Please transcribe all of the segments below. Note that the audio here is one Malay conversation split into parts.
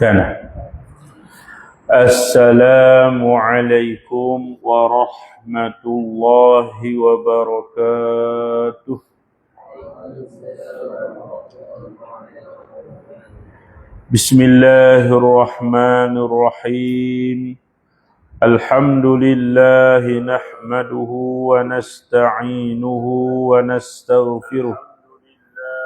كان. السلام عليكم ورحمة الله وبركاته. بسم الله الرحمن الرحيم. الحمد لله نحمده ونستعينه ونستغفره.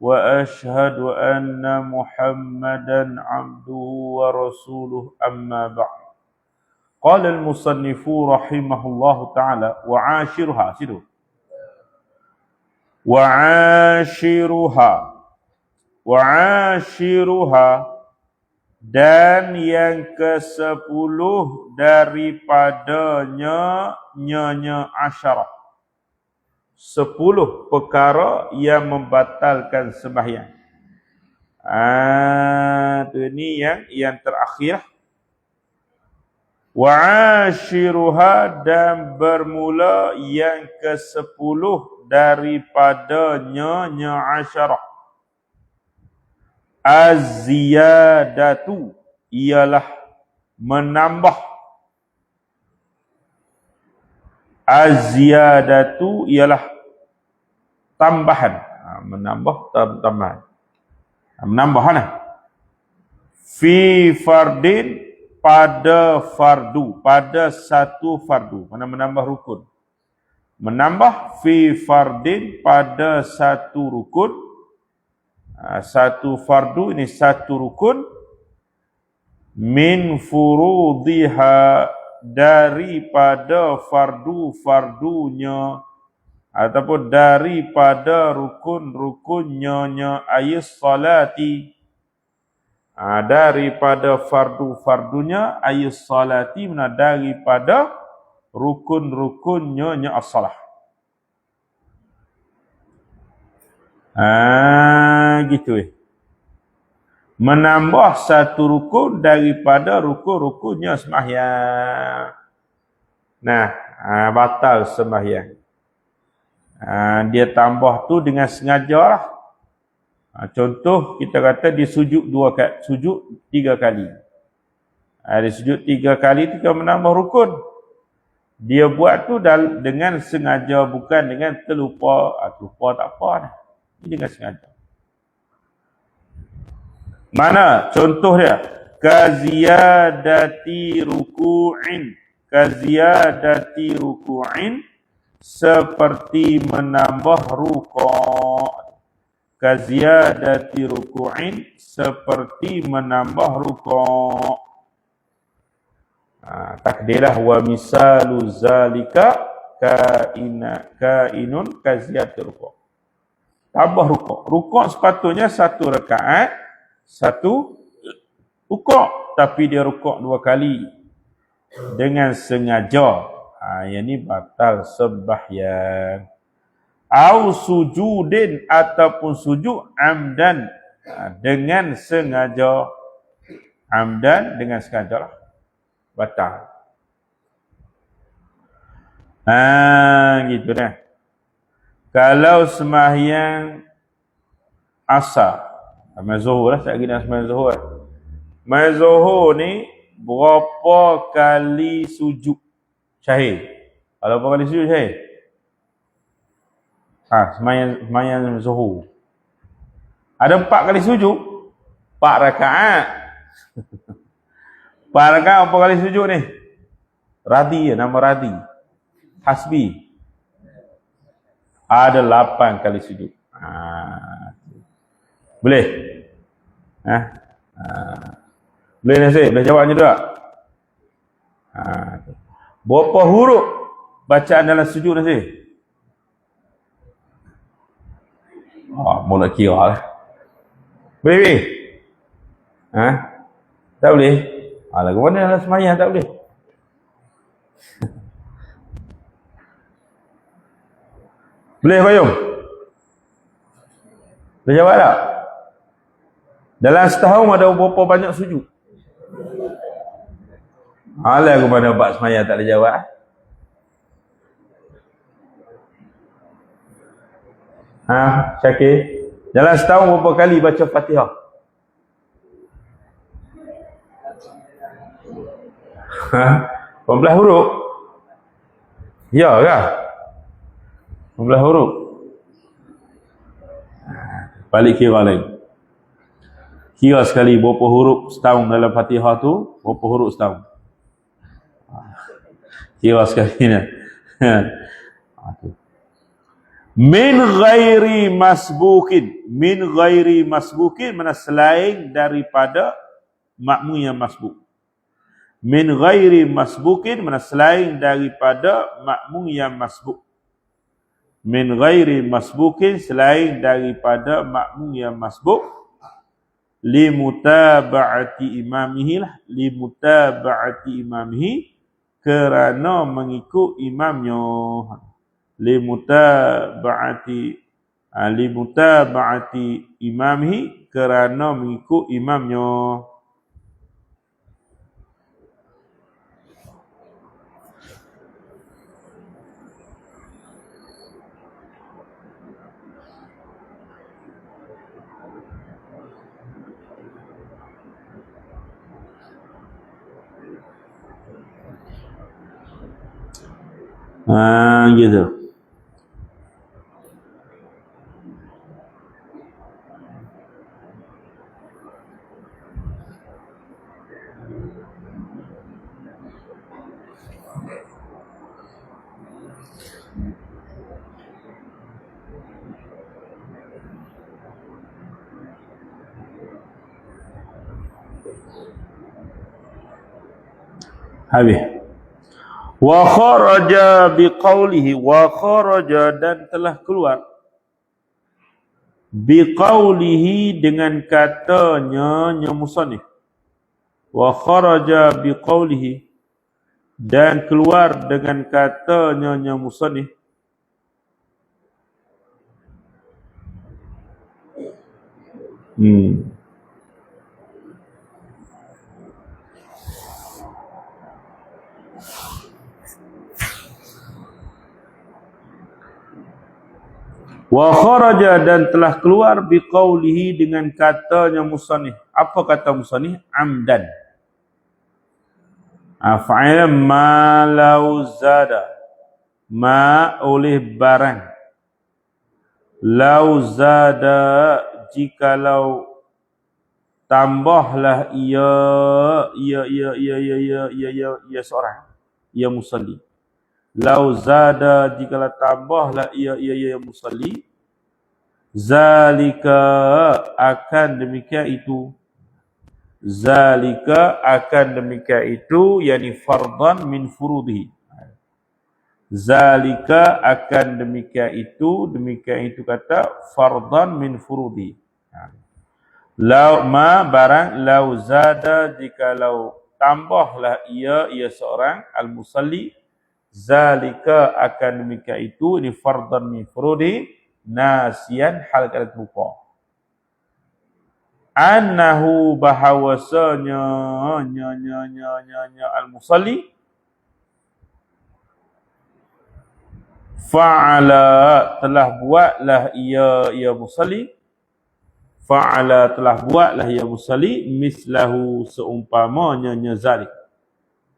وأشهد أن محمدا عبده ورسوله أما بعد قال المصنف رحمه الله تعالى وعاشرها سيدو وعاشرها وعاشرها dan yang ke sepuluh daripadanya nyonya asyarah. Sepuluh perkara yang membatalkan sembahyang. Ah, tu ni yang yang terakhir. Wa ashiruha dan bermula yang ke sepuluh daripadanya nyonya asyarah az-ziyadatu ialah menambah az-ziyadatu ialah tambahan. Ha, menambah tambahan. Ha, menambah mana? Fi fardin pada fardu. Pada satu fardu. Mana menambah rukun? Menambah fi fardin pada satu rukun. Ha, satu fardu ini satu rukun. Min furudiha daripada fardu-fardunya ataupun daripada rukun-rukunnya ayat salati. Ha, daripada fardu-fardunya ayat salati mana? Daripada rukun-rukunnya as-salah. Ah gitu eh. Menambah satu rukun daripada rukun-rukunnya sembahyang. Nah, ah, batal sembahyang. Ah, dia tambah tu dengan sengaja lah. Ah, contoh kita kata dia sujud dua kali, sujud tiga kali. Dia sujud tiga kali tu kan menambah rukun. Dia buat tu dengan sengaja bukan dengan terlupa. Terlupa tak apa. Ini dengan sengaja. Mana contoh dia? Kaziyadati ruku'in. Kaziyadati ruku'in seperti menambah rukuk. Kaziyadati ruku'in seperti menambah rukuk. Ha, takdirlah wa misalu zalika kaina kainun kaziyati ruku' tambah rukuk. Rukuk sepatutnya satu rakaat, satu rukuk. Tapi dia rukuk dua kali. Dengan sengaja. Ha, yang ini batal sembahyang. Au sujudin ataupun sujud amdan. Ha, dengan sengaja. Amdan dengan sengaja lah. Batal. Ha, gitu dah. Kalau sembahyang asar, Amal Zuhur lah, tak kira sembahyang Zuhur. Sembahyang Zuhur ni, berapa kali sujud syahid? Kalau berapa kali sujud syahid? Ha, sembahyang, sembahyang Zuhur. Ada empat kali sujud? Empat rakaat. Empat rakaat, berapa kali sujud ni? Radi nama Radi. Hasbi ada lapan kali sujud. Ha. Boleh? Ha? Ha. Boleh Nasir? Boleh jawabnya tak? Ha. Berapa huruf bacaan dalam sujud Nasir? Oh, mula kira lah. Boleh, boleh? Ha? Tak boleh? Alah, ke mana lah semayang tak boleh? boleh payung? Boleh jawab tak? Dalam setahun ada berapa banyak sujud? Alah aku mana buat semayang tak boleh jawab. Ha, Syakir. Dalam setahun berapa kali baca Fatihah? Ha, 14 huruf. Ya ke? 14 huruf. Balik kira lain. Kira sekali berapa huruf setahun dalam Fatihah tu, berapa huruf setahun. Kira sekali ni. Min ghairi masbukin. Min ghairi masbukin mana selain daripada makmu yang masbuk. Min ghairi masbukin mana selain daripada makmu yang masbuk. Min ghairi masbukin selain daripada makmu yang masbuk limutaba'ati imamihi lah. Limutaba'ati imamihi kerana mengikut imamnya. Limutaba'ati ah, limutaba'ati imamihi kerana mengikut imamnya. Hangidir? Abi. Wa kharaja biqaulihi wa kharaja dan telah keluar biqaulihi dengan katanya nya musannif. Wa kharaja biqaulihi dan keluar dengan katanya nya musannif. Hmm. Wa kharaja dan telah keluar biqaulihi dengan katanya musannif. Apa kata musannif? Amdan. Af'ala ma lau zada. Ma oleh barang. Lau zada jikalau tambahlah ia ia ia ia ia ia ia ia, ia seorang ia musalli lau zada jika tambahlah ia ia ia musalli zalika akan demikian itu. Zalika akan demikian itu yakni fardan min furudihi. Zalika akan demikian itu demikian itu kata fardan min furudi lau ma barang lau zada jika lau tambahlah ia ia seorang al musalli zalika akan demikian itu ini fardan min furudi nasian hal kala terlupa. Annahu bahawasanya nya nya nya nya nya al musalli fa'ala telah buatlah ia ia musalli. Fa'ala telah buatlah ia musalli mislahu seumpamanya nya zalika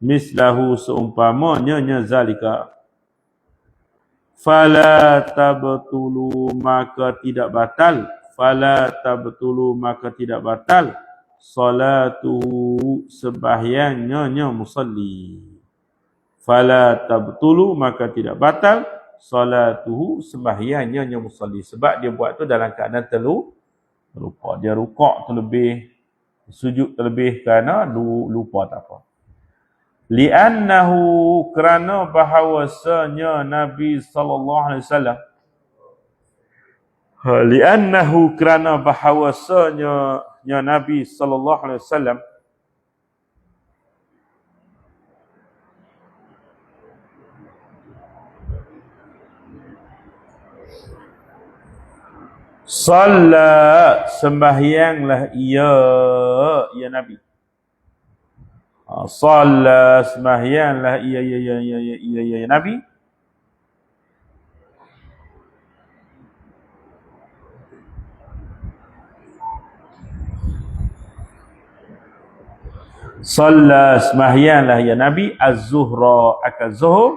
mislahu seumpamanya nya zalika. Fala tabtulu maka tidak batal. Fala tabtulu maka tidak batal. Salatu sembahyangnya nya musalli. Fala tabtulu maka tidak batal. Salatuhu sembahyangnya nya musalli. Sebab dia buat tu dalam keadaan telu lupa dia rukuk terlebih sujud terlebih kerana lupa tak apa li'annahu kerana bahawasanya Nabi sallallahu alaihi wasallam. Ha, li'annahu kerana bahawasanya ya Nabi sallallahu alaihi wasallam. Salat sembahyanglah ia ya Nabi. Ha, Salat sembahyanglah ia ya ya ya ya ya, ya, ya Nabi. Salat sembahyanglah ya Nabi az-zuhra akan zuhur.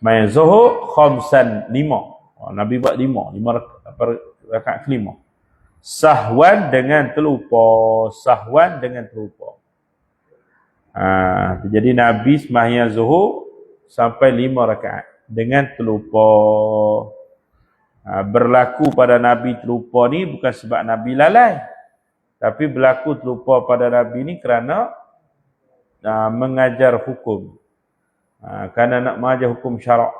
Sembahyang zuhur khamsan lima. Oh, Nabi buat lima, lima rakaat kelima. Sahwan dengan terlupa, sahwan dengan terlupa. Ha, jadi Nabi sembahyang zuhur sampai lima rakaat dengan terlupa. Ha, berlaku pada Nabi terlupa ni bukan sebab Nabi lalai. Tapi berlaku terlupa pada Nabi ni kerana ha, mengajar hukum. Ha, kerana nak mengajar hukum syarak.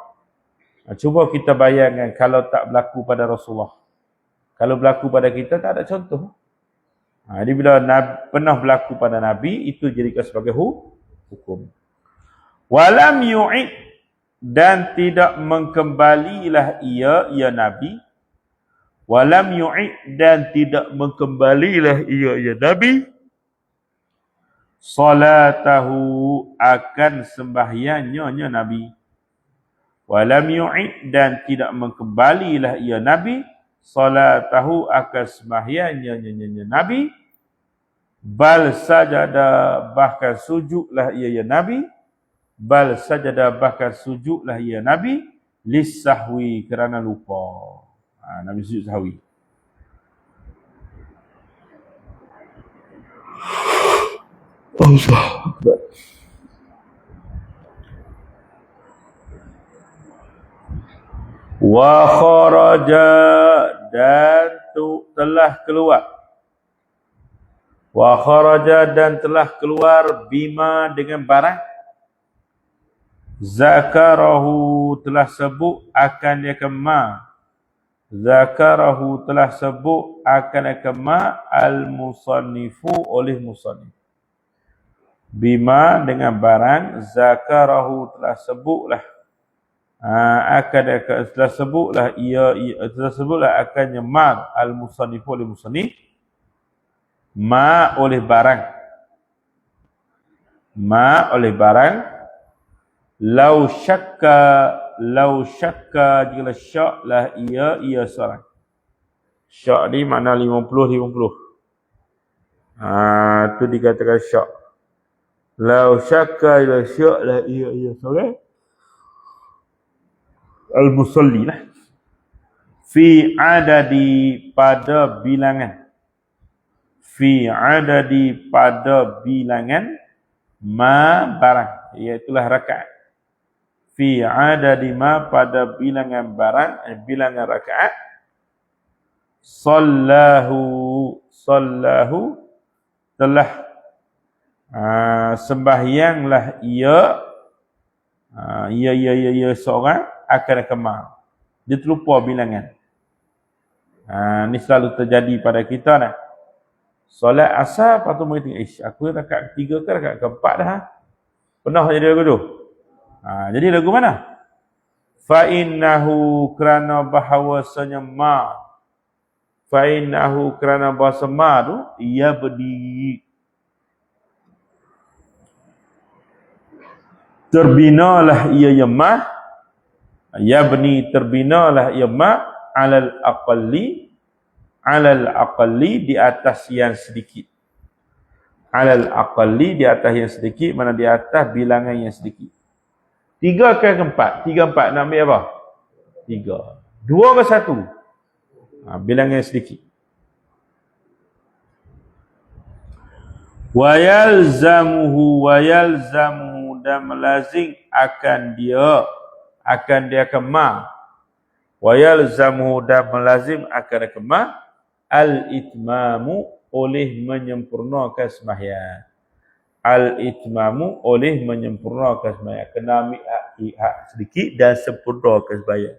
Ha, cuba kita bayangkan kalau tak berlaku pada Rasulullah. Kalau berlaku pada kita tak ada contoh. Ha, jadi bila Nabi, pernah berlaku pada Nabi, itu jadikan sebagai hukum. Walam yu'id dan tidak mengkembalilah ia, ia Nabi. Walam yu'id dan tidak mengkembalilah ia, ia Nabi. Salatahu akan sembahyangnya Nabi walam yu'id dan tidak mengembalilah ia nabi salatahu akan sembahyangnya nyanyi nabi bal sajada bahkan sujudlah ia ya nabi. Bal sajada bahkan sujudlah ia nabi. Lisahwi kerana lupa. Ha, nabi sujud sahwi. Allah wa kharaja dan tu telah keluar wa kharaja dan telah keluar bima dengan barang. Zakarahu telah sebut akan dia kema zakarahu telah sebut akan kema al musannifu oleh musannif bima dengan barang zakarahu telah sebutlah. Ha, akan telah sebutlah ia, ia telah sebutlah akan mar al musannif oleh musannif ma oleh barang. Ma oleh barang. Lau syakka lau syakka jika syak lah ia ia seorang. Syak ni makna 50 50 ha tu dikatakan syak. Lau syakka ila syak lah ia ia seorang. Al-musalli lah. Fi adadi pada bilangan. Fi adadi pada bilangan ma barang. Iaitulah rakaat. Fi adadi ma pada bilangan barang. Eh, bilangan rakaat. Sallahu. Sallahu. Telah. Uh, sembahyanglah ia. Uh, ia, ia, ia, ia seorang akan kemar. Dia terlupa bilangan. Ha, ni selalu terjadi pada kita nah. Solat asar lepas tu mereka tengok, ish, aku rakaat ketiga ke rakaat keempat dah. Ha? Pernah jadi lagu tu? Ha, jadi lagu mana? Fa'innahu kerana bahawasanya ma. Fa'innahu kerana bahasa ma tu, ia berdiri. Terbinalah ia yang mah yabni terbinalah ia ma alal aqalli alal aqalli di atas yang sedikit. Alal aqalli di atas yang sedikit mana di atas bilangan yang sedikit. Tiga ke empat tiga empat. Nak ambil apa? Tiga. Dua ke satu? Ha, bilangan sedikit. Wayalzamuhu wayalzamuhu dan melazim akan dia akan dia kema wa yalzamu dan melazim akan dia kema al itmamu oleh menyempurnakan sembahyang al itmamu oleh menyempurnakan sembahyang kena ambil hak, hak sedikit dan sempurnakan sembahyang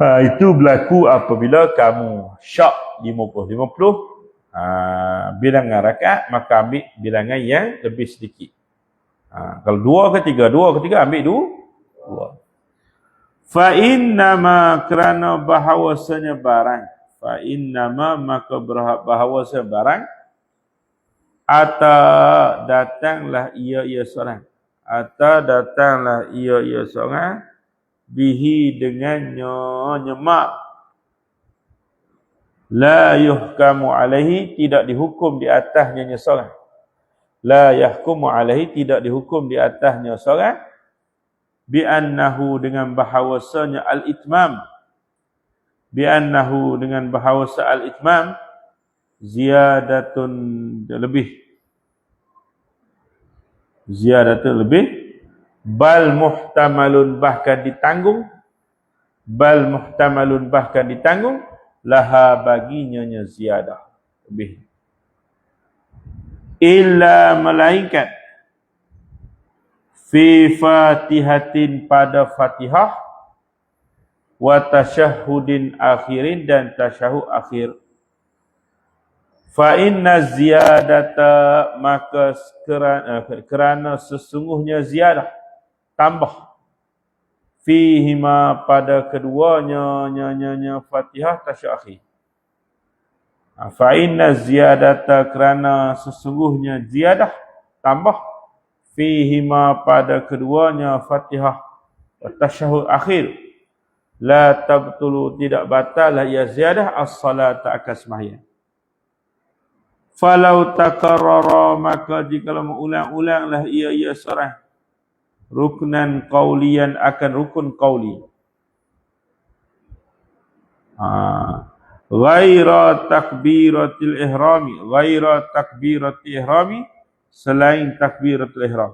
ha, itu berlaku apabila kamu syak 50 50 ha, bilangan rakaat maka ambil bilangan yang lebih sedikit Ha, kalau dua ke tiga, dua ke tiga ambil dua. dua. Fa innama kerana bahawasanya barang. Fa innama maka bahawasanya barang. Ata datanglah ia ia seorang. Ata datanglah ia ia seorang. Bihi dengannya nyemak. La yuhkamu alaihi tidak dihukum di atasnya seorang. La yahkumu alaihi tidak dihukum di atasnya seorang. Bi annahu dengan bahawasanya al-itmam. Bi annahu dengan bahawasa al-itmam ziyadatun lebih. Ziyadatun lebih. Bal muhtamalun bahkan ditanggung. Bal muhtamalun bahkan ditanggung. Laha baginya nya ziyadah lebih. Illa malaikat fi fatihatin pada fatihah wa tasyahudin akhirin dan tasyahud akhir. Fa inna ziyadata maka kerana, kerana sesungguhnya ziyadah tambah. Fihima pada keduanya nyanyanya Fatihah tasyakhi. Ha, fa inna ziyadata kerana sesungguhnya ziyadah tambah fihima pada keduanya Fatihah tasyahud akhir la tabtulu tidak batal ya ziyadah as-salat akan sembahyang Falau takarrara maka jika mengulang-ulanglah ia ia seorang ruknan qaulian akan rukun qauli. Ha. Ghaira takbiratil ihrami, ghaira takbiratil ihrami selain takbiratul ihram.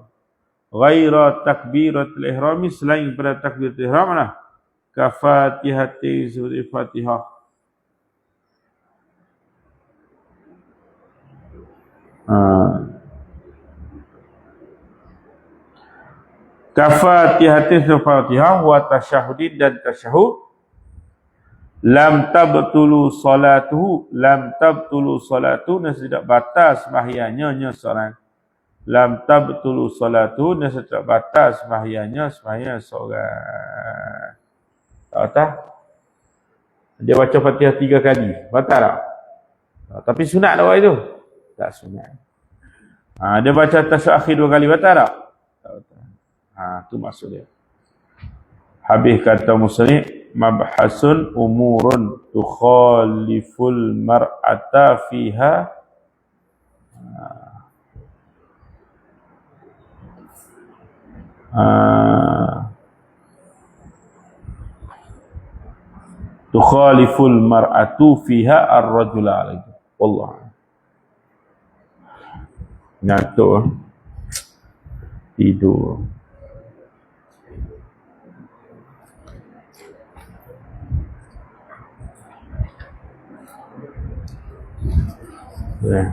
Ghaira takbiratul ihrami selain pada takbiratul ihram lah. Kafatihati suri Fatihah. Ha. Kafatihatin Fatihah wa tasyahudin dan tasyahud lam tabtulu salatuhu lam tabtulu salatu tidak batal sembahyangnya nya seorang lam tabtulu salatu nasi tidak batal sembahyangnya sembahyang seorang tak tahu dia baca Fatihah tiga kali batal tak tapi sunat dah itu tak sunat. Ha, dia baca tasyahud akhir dua kali batal tak? Tak batal. Ha, tu maksud dia. Habis kata muslim mabhasun umurun tukhaliful mar'ata fiha ha. Tukhaliful mar'atu fiha ar-rajula alaihi. Wallah ngantuk tidur Yeah.